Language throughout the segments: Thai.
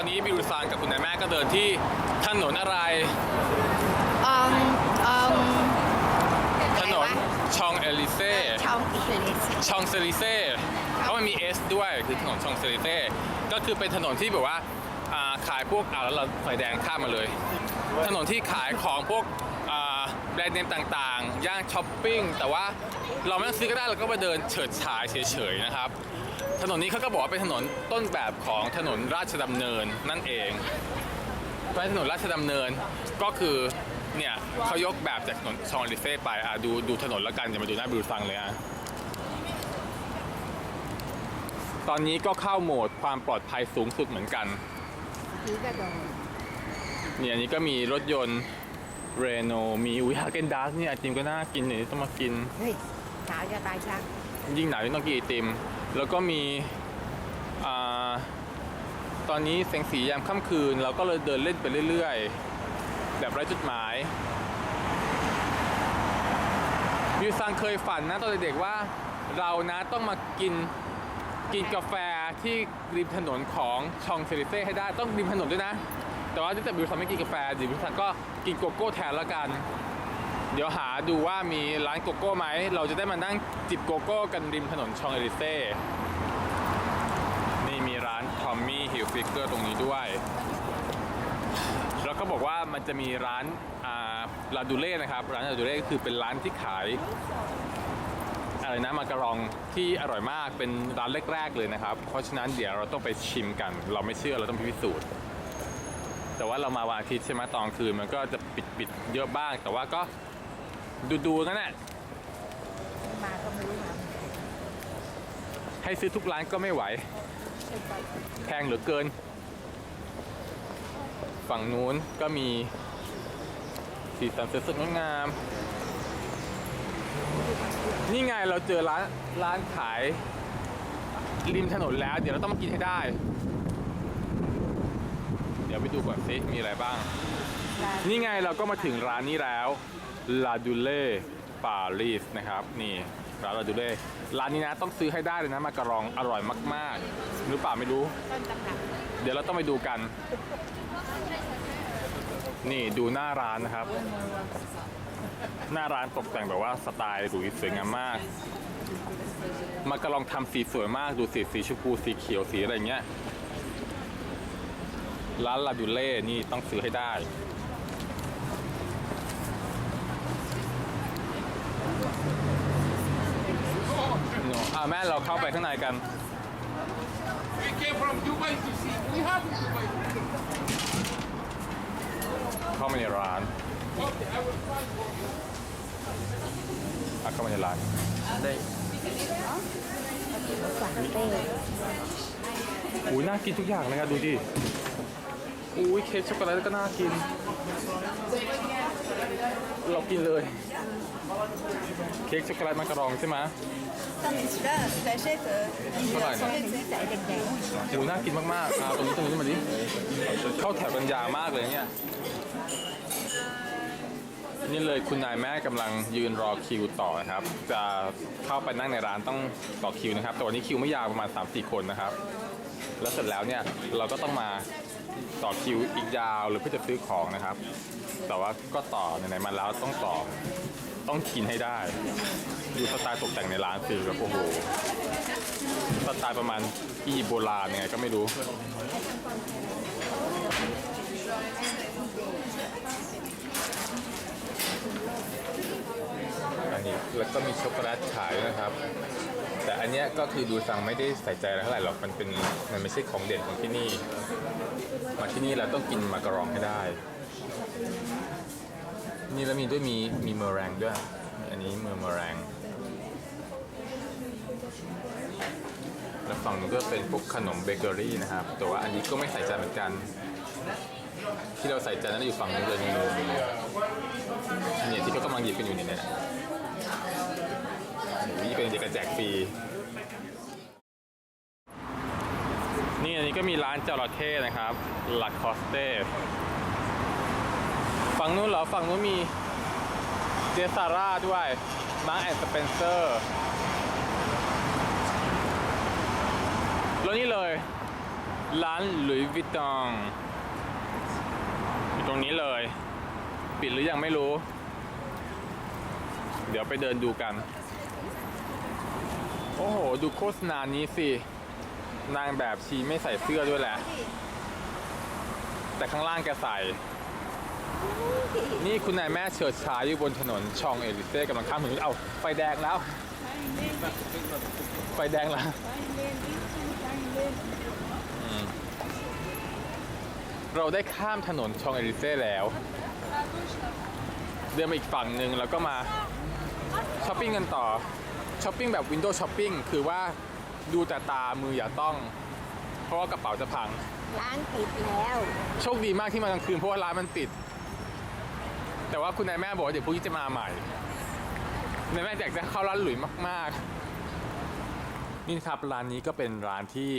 อนนี้บิวซานกับคุณนายแม่ก็เดินที่ถนนอะไร อืมอืมถนนชองเอลิเซ่ช่องอิลิสชองเซลิเซ่เพราะมันมี S ด้วยคือถนนชองเซลิเซ่ก็คือเป็นถนนที่แบบว่าอ่าขายพวกอ่าแล้วเราไฟแดงข้ามมาเลย ถนนที่ขายของพวกอ่าแบรนด์เนมต่างๆ ย่างช้อปปิ้ง แต่ว่าเราไม่ต้องซื้อก็ได้เราก็มาเดินเฉิดฉายเฉยๆนะครับ ถนนนี้เขาก็บอกว่าเป็นถนนต้นแบบของถนนราชดำเนินนั่นเองเพราะฉะนั้นถนนราชดำเนินก็คือเนี่ยเขายกแบบจากถนนชองลิเซ่ไปอะดูดูถนนแล้วกันอย่ามาดูหน้าบิวฟังเลยอะตอนนี้ก็เข้าโหมดความปลอดภัยสูงสุดเหมือนกันผีกระโดดเนี่ยอันนี้ก็มีรถยนต์เรโนมีอุ้ยฮาเกนดาสเนี่ยไอติมก็น่ากินเดี๋ยวต้องมากินเฮ้ยขาวจะตายชักยิ่งหนาวยิ่งต้องกินไอติม แล้วก็มีอตอนนี้แสงสียามค่ำคืน เราก็เลยเดินเล่นไปเรื่อยๆ แบบไร้จุดหมายมิวซังเคยฝันนะตอนเด็กๆว่าเรานะต้องมากินกินกาแฟที่ริมถนนของชองเซริเซ่ให้ได้ต้องริมถนนด้วยนะ แต่ว่าที่แต่บิวซังไม่กินกาแฟดิบิวซังก็กินโกโก้แทนล้วกัน ดี๋ยวหาดูว่ามีร้านโกโก้ไหม เราจะได้มานั่งจิบโกโก้กันริมถนนชองเอลิเซ่นี่มีร้านทอมมี่ฮิลฟิกเกอร์ตรงนี้ด้วย แล้วก็บอกว่ามันจะมีร้านลาดูเล่นะครับ ร้านลาดูเล่ก็คือเป็นร้านที่ขายอะไรนะมาการองที่อร่อยมากเป็นร้านแรกๆเลยนะครับ เพราะฉะนั้นเดี๋ยวเราต้องไปชิมกัน เราไม่เชื่อเราต้องพิสูจน์ แต่ว่าเรามาวันอาทิตย์ใช่ไหมตอนคืนมันก็จะปิดปิดๆเยอะบ้าง แต่ว่าก็ ดูดูๆกันแหละมาก็ไม่รู้มาให้ซื้อทุกร้านก็ไม่ไหว แพงเหลือเกิน ฝั่งนู้นก็มี สีสันสดๆงดงาม นี่ไงเราเจอร้านร้านขายริมถนนแล้ว เดี๋ยวเราต้องมากินให้ได้ เดี๋ยวไปดูก่อนซิมีอะไรบ้าง นี่ไงเราก็มาถึงร้านนี้แล้ว ลาดูเล่ปารีสนะครับนี่ร้านลาดูเล่ร้านนี้นะต้องซื้อให้ได้เลยนะมาการองอร่อยมากๆ หรือเปล่าไม่รู้ ต้นตำรับเดี๋ยวเราต้องไปดูกัน นี่ดูหน้าร้านนะครับ หน้าร้านตกแต่งแบบว่าสไตล์หรูสวยงามมากมากระลองทำสีสวยมากดูสีสีชมพูสีเขียวสีอะไรเงี้ยร้านลาดูเล่นี่ต้องซื้อให้ได้ โน่ อะแม่เราเข้าไปข้างในกัน We came from Dubai to see. We have in Dubai. เข้ามาในร้าน Okay, I will find for you. อะเข้ามาในร้าน ได้ฝังเต้อุ้ยน่ากินทุกอย่างเลยครับดูดิอุ้ยเค้กช็อกโกแลตก็น่ากิน เรากินเลย เค้กช็อกโกแลตมากระรองใช่ไหมเท่าไหร่เนี่ยใส่แดงโอ้ยน่ากินมากๆอ่าตรงนี้ตรงนี้มาดิเข้าแถวกันยาวมากเลยเนี่ย นี่เลยคุณนายแม่กำลังยืนรอคิวต่อนะครับ จะเข้าไปนั่งในร้านต้องต่อคิวนะครับ แต่วันนี้คิวไม่ยาวประมาณ 3-4 คนนะครับ แล้วเสร็จแล้วเนี่ยเราก็ต้องมาต่อคิวอีกยาวหรือเพื่อจะซื้อของนะครับ แต่ว่าก็ต่อไหนๆมาแล้วต้องต่อ ต้องกินให้ได้ ดูสไตล์ตกแต่งในร้านสิแบบโอ้โหสไตล์ประมาณอียิปต์โบราณยังไงก็ไม่รู้อันนี้แล้วก็มีช็อกโกแลตขายด้วยนะครับ แต่อันเนี้ยก็คือดูสั่งไม่ได้ใส่ใจอะไรเท่าไหร่หรอกมันเป็นมันไม่ใช่ของเด่นของที่นี่ มาที่นี่เราต้องกินมาการองให้ได้ นี่แล้วมีด้วยมีมีเมอแรงด้วย อันนี้เมอเมอแรง แล้วฝั่งนู้นก็เป็นพวกขนมเบเกอรี่นะครับ แต่ว่าอันนี้ก็ไม่ใส่ใจเหมือนกัน ที่เราใส่ใจนั้นอยู่ฝั่งนู้นเลยนี่เนี่ยที่เขากำลังหยิบกันอยู่เนี่ยเนี่ยนี่เป็นเด็กแจกฟรีนี่อันนี้ก็มีร้านจระเข้นะครับลาคอสเต้ ฝั่งนู้นเหรอ ฝั่งนู้นมีเจสซาร่าด้วยมาร์แอนด์สเปนเซอร์แล้วนี่เลย ร้านหลุยส์วิตตองอยู่ตรงนี้เลย ปิดหรือยังไม่รู้ เดี๋ยวไปเดินดูกัน โอ้โห ดูโฆษณานี้สิ นางแบบชีไม่ใส่เสื้อด้วยแหละ แต่ข้างล่างแกใส่ นี่คุณนายแม่เฉิดฉายอยู่บนถนนชองเอลิเซ่กำลังข้ามถนนเอาไฟแดงแล้ว ไฟแดงแล้วอืมเราได้ข้ามถนนชองเอลิเซ่แล้ว เดินมาอีกฝั่งหนึ่งแล้วก็มาช้อปปิ้งกันต่อช้อปปิ้งแบบวินโดว์ช้อปปิ้งคือว่าดูแต่ตามืออย่าต้อง เพราะว่ากระเป๋าจะพัง ร้านปิดแล้ว โชคดีมากที่มากลางคืนเพราะว่าร้านมันปิด แต่ว่าคุณนายแม่บอกว่าเดี๋ยวพรุ่งนี้จะมาใหม่นายแม่อยากจะเข้าร้านหลุยมาก ๆ นี่ครับร้านนี้ก็เป็นร้านที่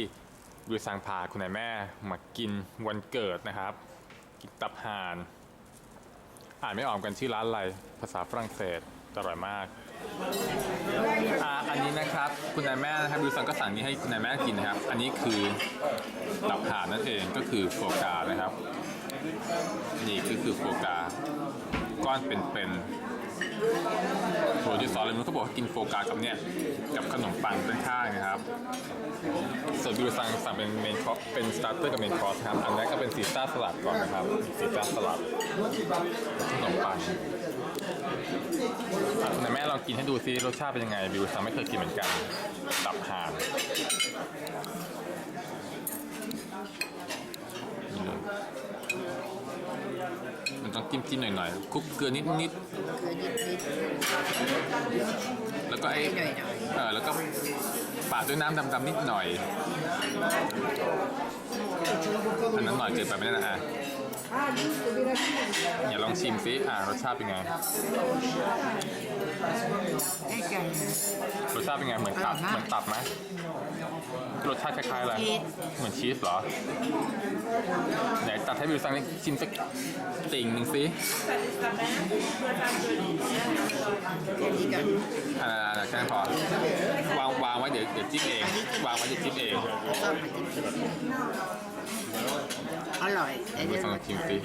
ดูสังพาคุณนายแม่มากินวันเกิดนะครับ กินตับห่าน อ่านไม่ออกกันชื่อร้านอะไรภาษาฝรั่งเศสอร่อยมากอ่าอันนี้นะครับคุณนายแม่นะครับดูสังก็สั่งนี้ให้คุณนายแม่กินนะครับ อันนี้คือตับห่านนั่นเองก็คือโฟกานะครับ นี่ก็คือโฟกา ก้อนเป็นๆโหที่สอนเลยมันก็บอกว่ากินโฟกากับเนี่ยกับขนมปังเป็นข้างนะครับ ส่วนบิวสั่งสั่งเป็นเมนคอร์สเป็นสตาร์เตอร์กับเมนคอร์สครับ อันแรกก็เป็นซีซ่าสลัดก่อนนะครับซีซ่าสลัดขนมปังอะไหนแม่ลองกินให้ดูซิรสชาติเป็นยังไงบิวสั่งไม่เคยกินเหมือนกันตับห่านเลยมัน ต้องจิ้มจิ้มๆหน่อยๆคลุกเกลือนิดคือนิดนิดๆแล้วก็ไอ้หน่อยหน่อยเออแล้วก็ปาดด้วยน้ำดำๆนิดหน่อย อันนั้นหน่อยเกินไปไม่ได้นะอะอย่าลองชิมซิอ่ารสชาติเป็นไงใกล้กันนะรสชาติเป็นไงเหมือนตับอร่อยมากเหมือนตับไหมรสชาติคล้ายๆอะไรชีสเหมือนชีสเหรอไหนตัด ให้บิวซังชิมสักติ่งหนึ่งซีอ่าแค่นั้นพอวางวางไว้เดี๋ยวเดี๋ยวจิ้มเอง วางไว้เดี๋ยวจิ้มเอง อร่อยแต่บิเนี่วยซังชิมซิ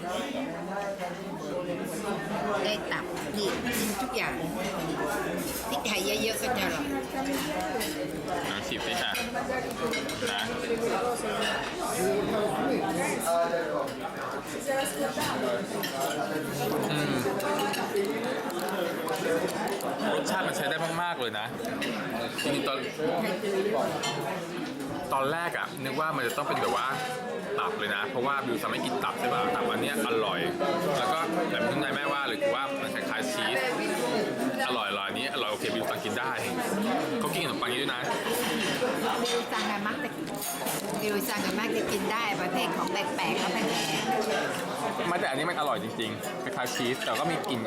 ได้ตับนี่กินทุกอย่างพริกไทยเยอะๆก็จะอร่อยลองชิมซิอะนะอืมรสชาติมันใช้ได้มากๆเลยนะจริงๆตอน ตอนแรกอะนึกว่ามันจะต้องเป็นแบบว่าตับเลยนะ เพราะว่าบิวซังไม่กินตับใช่ป่ะตับอันเนี้ยอร่อย แล้วก็แบบที่นายแม่ว่าเลยคือว่ามันคล้ายๆชีสอร่อยอร่อยอันนี้อร่อยโอเคบิวซังกินได้เขากินขนมปังนี้ด้วยนะบิวซังกันมักจะบิวซังกันมักจะกินได้ประเภทของแปลกๆแล้วแพงไมาแต่อันนี้มันอร่อยจริงๆคล้ายๆชีสแต่ก็มีกลิ่น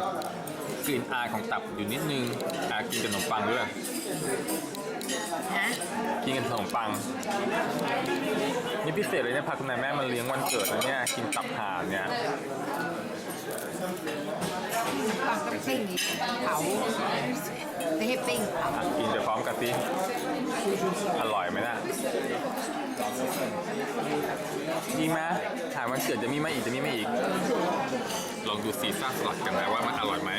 กลิ่นอายของตับอยู่นิดนึงอะกินกับขนมปังด้วยๆ นะกินกับขนมปัง นี่พิเศษเลยเนี่ยพาคุณนายแม่มาเลี้ยงวันเกิดแล้วเนี่ยกินตับห่านเนี่ยปังกับปิ้งนี่เผาไม่ให้ปิ้งเผาอะกินไปพร้อมกันสิอร่อยไหมน่ะมีไหมถามวันเกิดจะมีไหมอีกจะมีไหมอีก ลองดูซีซ่าสลัดกันนะว่ามันอร่อยไหม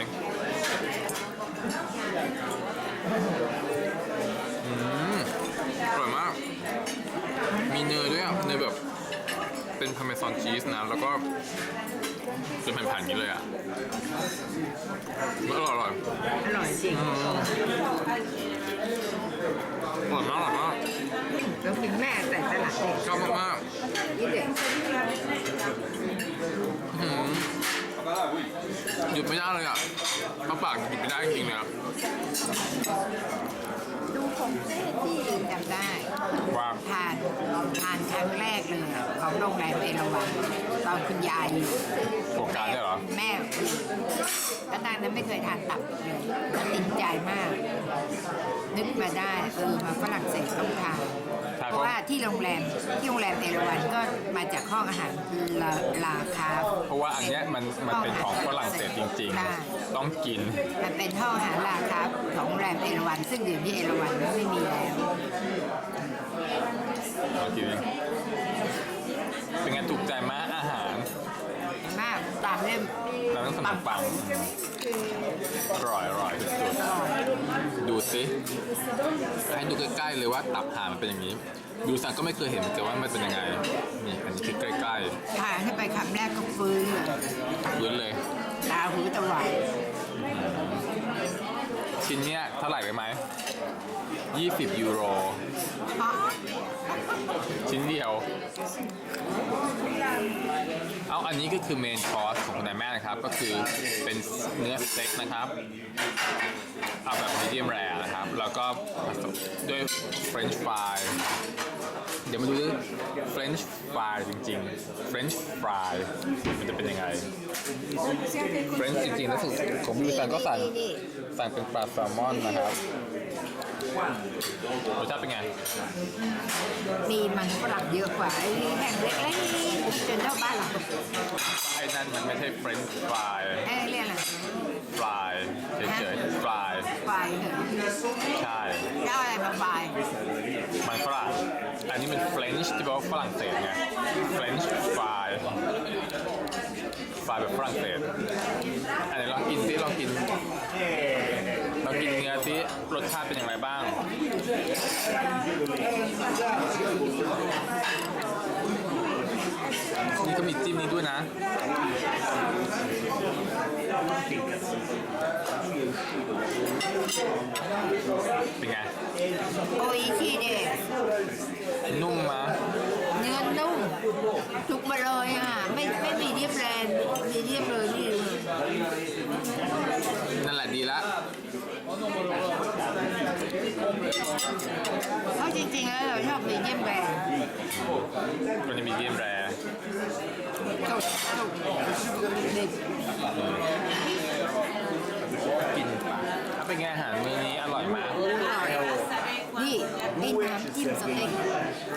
มีเนยด้วยอะ เนยแบบเป็นพาเมซานชีสนะ แล้วก็เป็นแผ่นๆอย่างนี้เลยอะอร่อยอร่อยอร่อยจริงอืมอร่อยมากอร่อยมากแล้วกินแม่ใส่สลัดเด็กชอบมากนี่เด็กๆอื้อหือหยุดไม่ได้เลยอะเข้าปากหยุดไม่ได้จริงๆเลยอะดูของเจ๊ที่จำได้ว่าทานทานครั้งแรกเลย อะของโรงแรมเอราวัณตอนคุณยายอยู่โครงการเนี่ยเหรอ แม่แล้วนางนั้นไม่เคยทานตับเลยแล้วติดใจมาก นึกมาได้เออมาฝรั่งเศสต้องทานทานเพเพราะราะ ว่าที่โรงแรมที่โรงแรมเอราวัณก็มาจากห้องอาหารลาลาคาเพราะว่าอันเนี้ยมันมันเป็นของฝรั่งเศสจริง ใช่ ๆ ต้องกิน มันเป็นห้องอาหารลาคาของโรงแรมเอราวัณซึ่งเดี๋ยวนี้เอราวัณไม่มีแล้ว ลองกินดิ เป็นไงถูกใจไหมอาหารมากตามเล่มเราต้องขนมปังอร่อยอร่อยสุดๆดูสิให้ดูใกล้ๆเลยว่าตับห่านมันเป็นอย่างนี้ ดูสังก็ไม่เคยเห็นเหมือนกันว่ามันเป็นยังไงนี่อันนี้คือใกล้ทานให้ไปคำแรกก็ฟื้นเลยๆพื้นเลย ตาหูตะไหว ชิ้นเนี้ยเท่าไหร่ไปไหม20 ยูโร ชิ้นเดียว เอาอันนี้ก็คือเมนคอร์สของคุณนายแม่นะครับ ก็คือเป็นเนื้อสเต็กนะครับ เอาแบบมีเดียมแรนะครับ แล้วก็ด้วยเฟรนช์ฟราย เดี๋ยวมาดูดิเฟรนช์ฟรายจริงๆเฟรนช์ฟรายมันจะเป็นยังไงเฟรนช์จริงๆแล้วสุดของบิวซันก็สั่งนี่สั่งเป็นปลาแซลมอนนะครับรสชาติเป็นไง มีมันฝรั่งเยอะกว่าไอ้แห่งเล็กๆจนเท่าบ้านเราไอ้นั่นมันไม่ใช่เฟรนช์ฟรายเอ้ยเรียกอะไรฟรายเฉยๆฟรายไฟเหรอใช่เจ้าอะไรมาไฟมันฝรั่ง อันนี้มันเฟรนช์ที่แปลว่าฝรั่งเศสไงเฟรนช์ฟรายฟรายแบบฝรั่งเศส อันไหนลองกินซิลองกินลองกินเนื้อซิรสชาติเป็นอย่างไรบ้าง นี่ก็มีจิ้มนี้ด้วยนะ เป็นไง โอ้ยทีเด็ด นุ่มมา เนื้อนุ่ม ทุกมาเลยอะ ไม่ไม่มีเดียบแรนด์มีเดียบเลยนี่นั่นแหละดีละเพราะจริงๆแล้วเราชอบมีเดียบแรนด์มันจะมีเดียมแรสดสดเด็ดกินถ้าเป็นไงอาหารมื้อนี้อร่อยมากนี่นี่น้ำจิ้มสเต็ก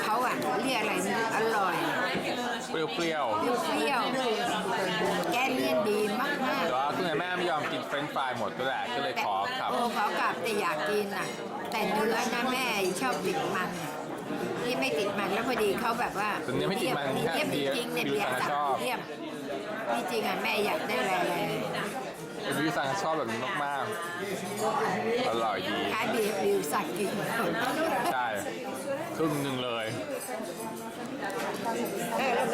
เขาอะเรียกอะไรนะอร่อย เปรี้ยวเปรี้ยวแกเลี่ยนดีมากๆแต่ว่าคุณแม่ไม่ยอมกินเฟรนช์ฟรายหมดก็แหละก็เลยๆแต่ขอขับ โอ้เขากลับแต่อยากกินอะ แต่เนื้อนะแม่ชอบติดมันนี่ไม่ติดมันแล้วพอดีเขาแบบว่าแต่เนื้อไม่ติดมันแค่เทียบเบียร์จริงๆเนี่ยบิวเบียซัร์งสั่ชอบงเทียบที่จริงอะแม่อยากได้อะไรเป็นวิวซังชอบแบบนี้มากๆ อร่อยดีขายเบียร์บิวสั่งกิน ใช่ครึ่งหนึ่งเลย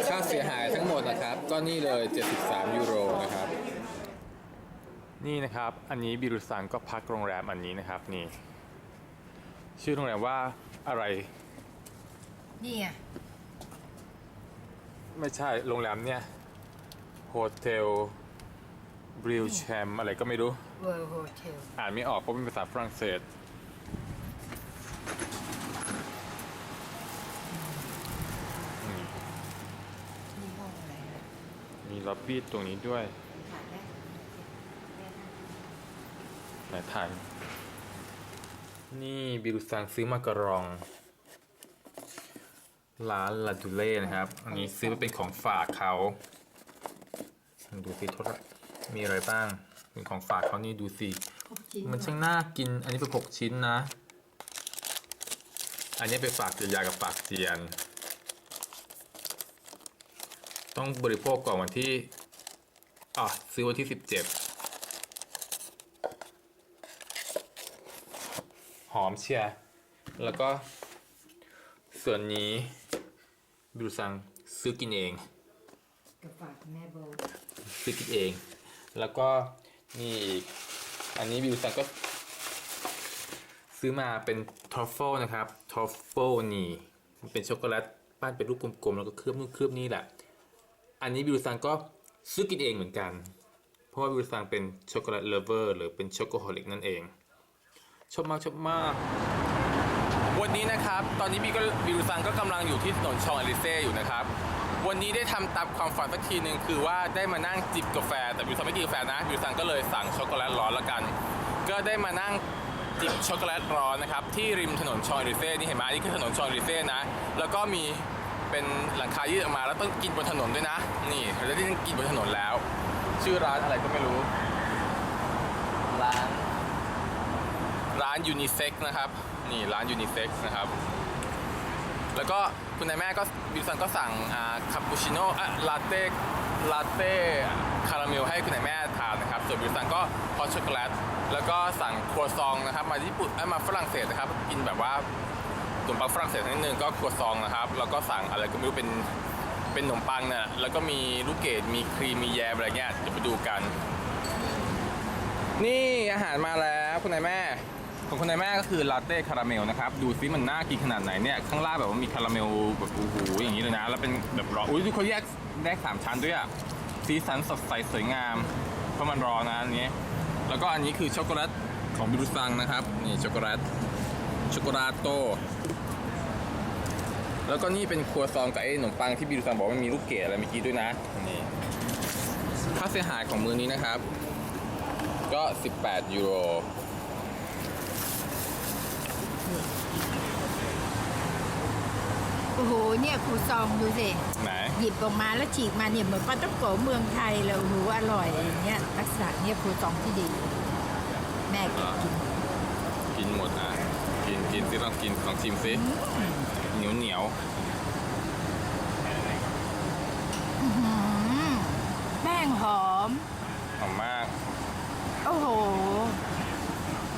ค่าเสียหายทั้งหมดนะครับ ก็นี่เลย 73 ยูโรนะครับ นี่นะครับ อันนี้บิรุซังก็พักโรงแรมอันนี้นะครับนี่ ชื่อโรงแรมว่าอะไร นี่ไงไม่ใช่โรงแรมเนี่ยโฮเทลบริวแชมอะไรก็ไม่รู้ เวิร์โฮเทล อ่านไม่ออกเพราะเป็นภาษาฝรั่งเศส นี่ห้องอะไรนะ มีล็อบบี้ตรงนี้ด้วยถ่ายได้ไหนถ่าย นี่บิรุซังซื้อมากรอง ร้านลาดูเล่นะครับ อันนี้ซื้อมาเป็นของฝากเขา ดูสิทษนะมีอะไรบ้าง เป็นของฝากเขานี่ดูสิมันช่างน่ากิน อันนี้เป็นหกชิ้นนะ อันนี้ไปฝากเจียากับฝากเจียน ต้องบริโภคก่อนวันที่อะซื้อวันที่สิบเจ็ดหอมเชียร์แล้วก็ ส่วนนี้บิวซังซื้อกินเองกับฝากแม่โบซื้อกินเอง แล้วก็นี่อีกอันนี้บิวซังก็ ซื้อมาเป็นทรอฟเฟิลนะครับทรอฟเฟิลนี่มันเป็นช็อกโกแลตปั้นเป็นรูปกลมๆ แล้วก็เคลือบนู่นเคลือบนี่แหละ อันนี้บิวซังก็ซื้อกินเองเหมือนกัน เพราะว่าบิวซังเป็นช็อกโกแลตเลเวอร์หรือเป็นช็อกโกฮอลิกนั่นเอง ชอบมากชอบมาก วันนี้นะครับ ตอนนี้บิวก็บิวซังก็กำลังอยู่ที่ถนนชองอลิเซ่อยู่นะครับ วันนี้ได้ทำตามความฝันสักทีหนึ่งคือว่าได้มานั่งจิบกาแฟ แต่บิวซังไม่กินกาแฟนะบิวซังก็เลยสั่งช็อกโกแลตร้อนละกัน ก็ได้มานั่งจิบช็อกโกแลตร้อนนะครับที่ริมถนนชองอลิเซ่นี่เห็นไหมนี่คือถนนชองอลิเซ่นะ แล้วก็มี เป็นหลังคายืดออกมาแล้วต้องกินบนถนนด้วยนะ นี่เราจะได้กินบนถนนแล้ว ชื่อร้านอะไรก็ไม่รู้ ร้านร้านยูนิเซ็กนะครับ นี่ร้านยูนิเซ็กนะครับ แล้วก็คุณนายแม่ก็บิวซังก็สั่งอ่าคาปูชิโน่อะลาเต้ลาเต้คาราเมลให้คุณนายแม่ทานนะครับ ส่วนบิวซังก็ฮอตช็อกโกแลตแล้วก็สั่งครัวซองนะครับ มาญี่ปุ่นเอ้ยมาฝรั่งเศสนะครับ กินแบบว่าข นมปังฝรั่งเศสนิดนึงก็ครัวซองนะครับ แล้วก็สั่งอะไรก็ไม่รู้เป็นเป็นขนมปังนี่ยแล้วก็มีลูกเกดมีครีมมีแยมอะไรเงี้ยเดี๋ยวไปดูกัน นี่อาหารมาแล้วคุณนายแม่ของคุณนายแม่ก็คือลาเต้คาราเมลนะครับดูซิมันน่ากินขนาดไหนเนี่ยข้างล่างแบบว่ามีคาราเมลแบบโอ้โหอย่างนี้เลยนะ แล้วเป็นแบบร้อนอุ้ยดูเขาแยกแยกสามชั้นด้วยอะสีสันสดใสสวยงาม เพราะมันร้อนนะอันนี้ แล้วก็อันนี้คือช็อกโกแลตของบิรุซังนะครับ นี่ช็อกโกแลตช็อกโกแลตโต แล้วก็นี่เป็นครัวซองกับไอ้ขนมปังที่บิรุซังบอกว่ามันมีลูกเกดอะไรเมื่อกี้ด้วยนะนี่ค่าเสียหายของมือนี้นะครับ ก็ 18 ยูโรโอ้โหเนี่ยครูซองดูสิไหนหยิบออกมาแล้วฉีกมาเนี่ยเหมือนปลาต้องโกะเมืองไทยเลยโอ้โหอร่อยอย่างเงี้ยลักษณะเนี่ยครูซองที่ดี แม่เก็บกิน กินหมดอะ กินกินซิลองกินลองชิมซิเหนียวเหนียวอื้อหือแป้งหอม หอมมาก โอ้โห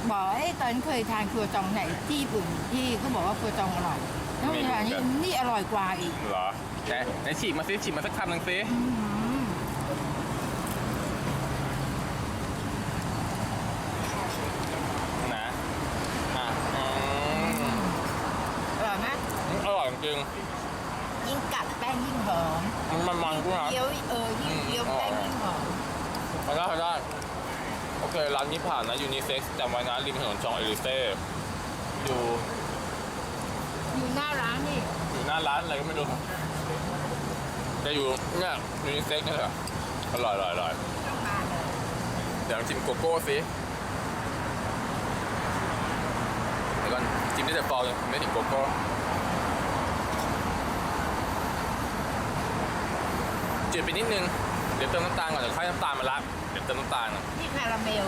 บอกไอ้ตอนเคยทานครัวจองไหนที่ญี่ปุ่นที่เขาบอกว่าครัวจองอร่อยแล้วไม่เวรู้ลานี้กัน นี่อร่อยกว่าอีกเหรอแต่ไหนฉีกมาซิฉีกมาสักคำหนึ่งซิ อื้อหือ นะอะอืม อร่อยไหม อร่อยจริง ยิ่งกัดแป้งยิ่งหอม ๆมันมันๆด้วยนะ เคี้ยวเออยิ่งเคี้ยว อืม แป้งยิ่งหอม ทำ ได้ทำได้โอเค ร้านนี้ผ่านนะยูนิเซ็กจำไว้นะริมถนนชองเอลิเซ่อยู่อยู่หน้าร้านนี่อยู่หน้าร้านอะไรก็ไม่รู้จะอยู่เนี่ยยูนิเซ็กนี่แหละอร่อยอร่อยอร่อยต้องมาเลยเดี๋ยวลองชิมโกโก้สิเดี๋ยวก่อนชิมได้แต่ฟองยังไม่ถึงโกโก้จืดไปนิดนึง เดี๋ยวเติมน้ำตาลก่อนเดี๋ยวค่อยน้ำตาลมาละ เดี๋ยวเติมน้ำตาลก่อนนี่คาราเมล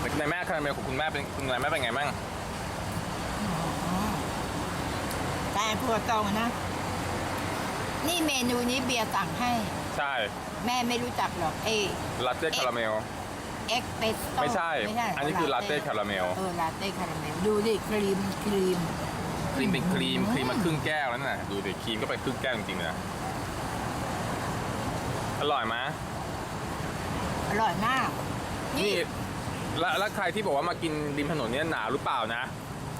แต่ในแม่คาราเมลของคุณแม่เป็นคุณนายแม่เป็นไงบ้างแต่ครัวตองนะ นี่เมนูนี้เบียร์สั่งให้ ใช่ แม่ไม่รู้จักหรอกเอลาเต้คาราเมลเอ็กเปสโต้ไม่ใช่ อันนี้คือลาเต้คาราเมล เออ ลาเต้คาราเมล ดูดิครีมครีม ครีมเป็นครีม ครีมมาครึ่งแก้วแล้วน่ะ ดูดิครีมก็ไปครึ่งแก้วจริงๆเลยนะอร่อยไหม อร่อยมากนี่นี่แล้วแล้วใครที่บอกว่ามากินริมถนนเนี่ยหนาวหรือเปล่านะ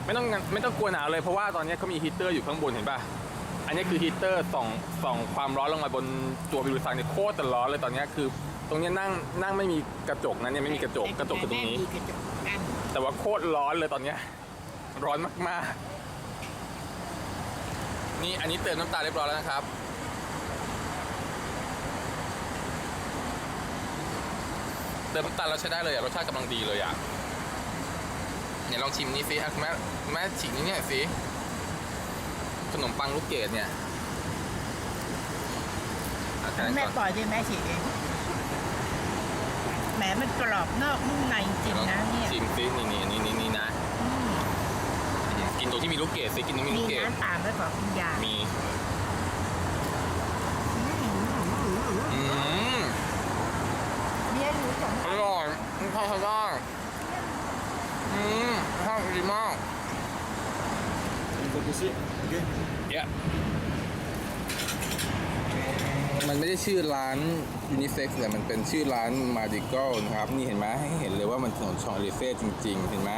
ไม่ต้องไม่ต้องกลัวหนาวเลยเพราะว่าตอนนี้เขามีฮีตเตอร์อยู่ข้างบนเห็นป่ะ อันนี้คือฮีตเตอร์ส่องส่องความร้อนลงมาบนตัวบิวซังเนี่ยโคตรจะร้อนเลยตอนนี้คือ ตรงเนี้ยนั่งนั่งไม่มีกระจกนะเนี่ยไม่มีกระจกกระจกคือตรงนี้ แม่มีกระจกกั้นแต่ว่าโคตรร้อนเลยตอนเนี้ยร้อนมากๆ นี่อันนี้เติมน้ำตาลเรียบร้อยแล้วนะครับ เติมน้ำตาลแล้วใช้ได้เลยอะรสชาติกำลังดีเลยอะเนี่ยลองชิมนี่สิอะคุณแม่คุณแม่ฉีกนี่เนี่ยสิขนมปังลูกเกดเนี่ยอะแค่นั้นแม่ก่อนปล่อยด้วยแม่ฉีกเองแหมมันกรอบนอกนุ่มในจริงๆนะเนี่ยชิมสินี่นี่นี่นี่นี่นะ อืมกินตัวที่มีลูกเกดสิกินตัวที่มีมีลูกเกดน้ำตามไว้ขอคุณยายมี อืม เนี่ยรู้จัก อร่อยมันเข้ากันได้อืมเข้าดีมาก Focus it. Okay. เยอะมันไม่ได้ชื่อร้านยูนิเซ็กซ์แต่มันเป็นชื่อร้านมาดิก a l นะครับ นี่เห็นไหมให้เห็นเลยว่ามันถนนชองเอลิเซ่จริง ๆ เห็นไหม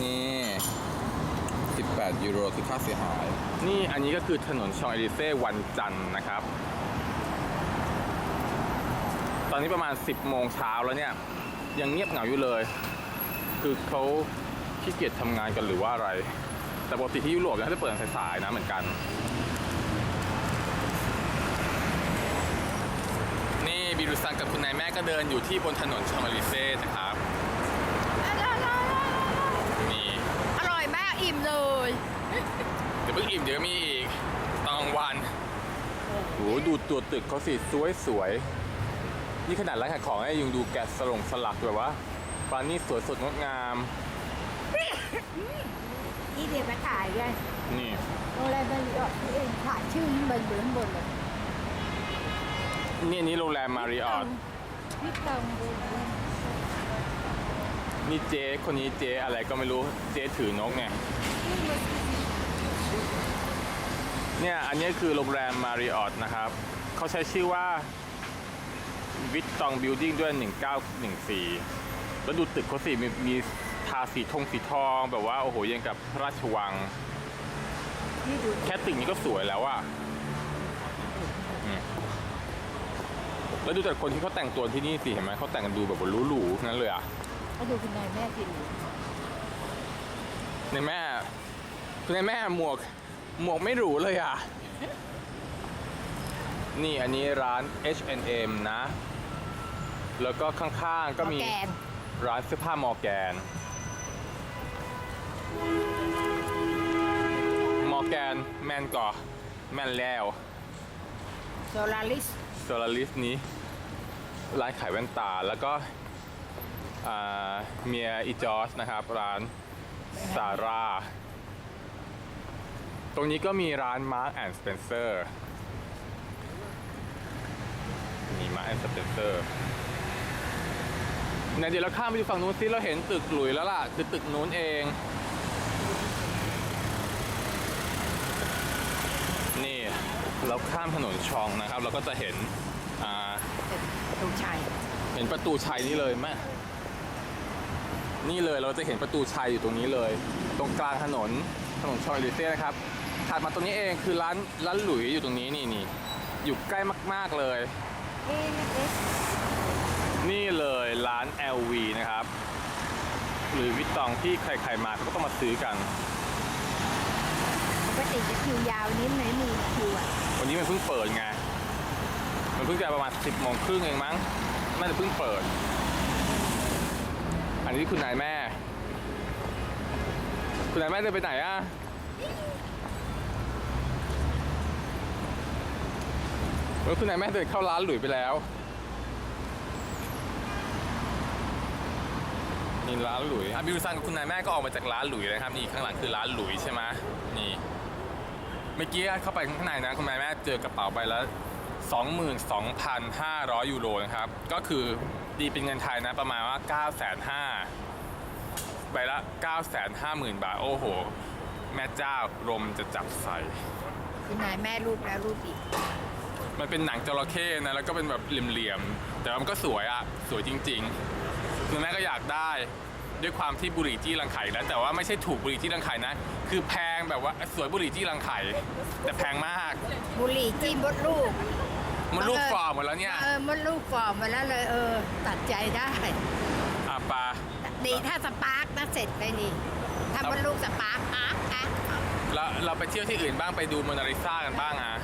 นี่ 18 ยูโรคือค่าเสียหาย นี่อันนี้ก็คือถนนชองเอลิเซ่วันจันทร์นะครับต อนนี้ประมาณ 10โมงเช้าแล้วเนี่ย ยังเงียบเหงาอยู่เลย คือเขาขี้เกียจทำงานกันหรือว่าอะไร แต่ปกติที่ยุโรปเนี่ยเขาจะเปิดสายๆนะเหมือนกัน นี่บิรุซังกับคุณนายแม่ก็เดินอยู่ที่บนถนนชองเอลิเซ่นะครับ นี่อร่อยมากอิ่มเลย เดี๋ยวเพิ่งอิ่มเดี๋ยวมีอีกตอนกลางวันโหดูตัวตึกเขาสิสวยสวยๆ นี่ขนาดร้านขายของเนี่ยยังดูแกะสลงสลักแบบว่าปราณีตสวยสดงดงามกี้เดี๋ยวมาถ่ายไงนี่ โรงแรมมันออกที่เองถ่ายชื่อมันอยู่ข้างบนเลยนี่อันนี้โรงแรมมาริออทพี่ตองบนนี่เจ๊คนนี้เจ๊อะไรก็ไม่รู้เจ๊ถือนกเนี่ยเนี่ยอันนี้คือโรงแรมมาริออทนะครับ เขาใช้ชื่อว่า วิตตองบิลดิ้งด้วย 1914 แล้วดูตึกเขาสิมีมีทาสีทงสีทองแบบว่า โอ้โหยังกับพระราชวังนี่ดูแค่ตึกนี้ก็สวยแล้วอะอืมแล้วดูแต่คนที่เขาแต่งตัวที่นี่สิเห็นไหมเขาแต่งกันดูแบบหรูๆทั้งนั้นเลยอะเขาดูคุณนายแม่กินในแม่คุณในแม่หมวกหมวกไม่หรูเลยอะนี่อันนี้ร้าน H&M นะ แล้วก็ข้างๆก็มีแกน ร้านเสื้อผ้ามอร์แกน มอร์แกนแมนก่อแมนแล้วโซลาริสโซลาริสนี้ ร้านขายแว่นตาแล้วก็อ่าเมียอีจอสนะครับ ร้านซาร่า ตรงนี้ก็มีร้าน Mark and Spencer มี Mark and Spencer เนี่ ยเดี๋ยวเราข้ามไปดูฝั่งนู้นสิเราเห็นตึกหลุยแล้วล่ะ คือตึกนู้นเอง นี่เราข้ามถนนชองนะครับ เราก็จะเห็นอ่าตูชัยเห็นประตูชัยนี่เลยแม่นี่เลยเราจะเห็นประตูชัยอยู่ตรงนี้เลย ตรงกลางถนนถนนชองเอลิเซ่นะครับถัดมาตรงนี้เองคือร้านร้านหลุยอยู่ตรงนี้นี่นี่อยู่ใกล้มาก ๆเลยเอ๊ะเอ๊ะ นี่เลยร้าน LV นะครับ หรือวิตตองที่ใครๆมาเขาก็ต้องมาซื้อกันปกติจะคิวยาวนี้ไหนมีคิวอะวันนี้มันเพิ่งเปิดไง มันเพิ่งจะประมาณ10โมงครึ่งเองมั้ง น่าจะเพิ่งเปิด อันนี้คุณนายแม่ คุณนายแม่เดินไปไหนอะเออคุณนายแม่เดินเข้าร้านหลุยไปแล้ว นี่ร้านหลุยอะบิวซันกับคุณนายแม่ก็ออกมาจากร้านหลุยนะครับนี่ข้างหลังคือร้านหลุยใช่ไหมนี่เมื่อกี้เข้าไปข้างในนะคุณแม่แม่เจอกระเป๋าใบละ22,500 ยูโรนะครับ ก็คือดีเป็นเงินไทยนะประมาณว่า 9,500ใบละ 950,000 บาท โอ้โห แม่เจ้าลมจะจับใส่คุณนายแม่รูปแล้วรูปอีก มันเป็นหนังจระเข้นะ แล้วก็เป็นแบบเหลี่ยมๆ แต่ว่ามันก็สวยอะสวยจริง ๆ คุณแม่ก็อยากได้ด้วยความที่บุหรี่จี้รังไข่แล้วแต่ว่าไม่ใช่ถูกบุหรี่จี้รังไข่นะ คือแพงแบบว่าสวยบุหรี่จี้รังไข่ แต่แพงมากบุหรี่จิ้มมดลูกมันลูกฟอร์มหมดแล้วเนี่ยเออมดลูกฟอร์มมาแล้วเลยเออ ตัดใจได้อาปาดีถ้าสปาร์กนะเสร็จไปนี่ถ้ามดลูกสปาร์กอาร์กอาร์กเราเราไปเที่ยวที่อื่นบ้างไปดูโมนาลิซากันบ้างอะ